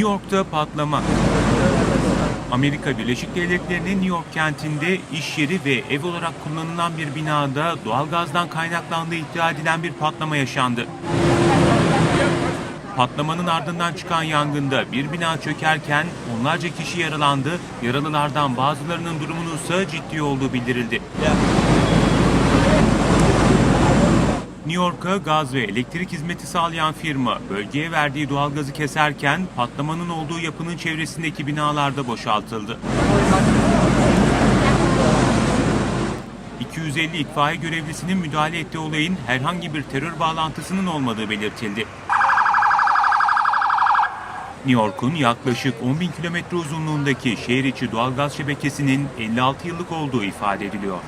York'ta patlama. Amerika Birleşik Devletleri'nin New York kentinde iş yeri ve ev olarak kullanılan bir binada doğalgazdan kaynaklandığı iddia edilen bir patlama yaşandı. Patlamanın ardından çıkan yangında bir bina çökerken onlarca kişi yaralandı. Yaralılardan bazılarının durumunun ise ciddi olduğu bildirildi. New York'a gaz ve elektrik hizmeti sağlayan firma bölgeye verdiği doğalgazı keserken patlamanın olduğu yapının çevresindeki binalarda boşaltıldı. 250 itfaiye görevlisinin müdahale ettiği olayın herhangi bir terör bağlantısının olmadığı belirtildi. New York'un yaklaşık 10 bin kilometre uzunluğundaki şehir içi doğalgaz şebekesinin 56 yıllık olduğu ifade ediliyor.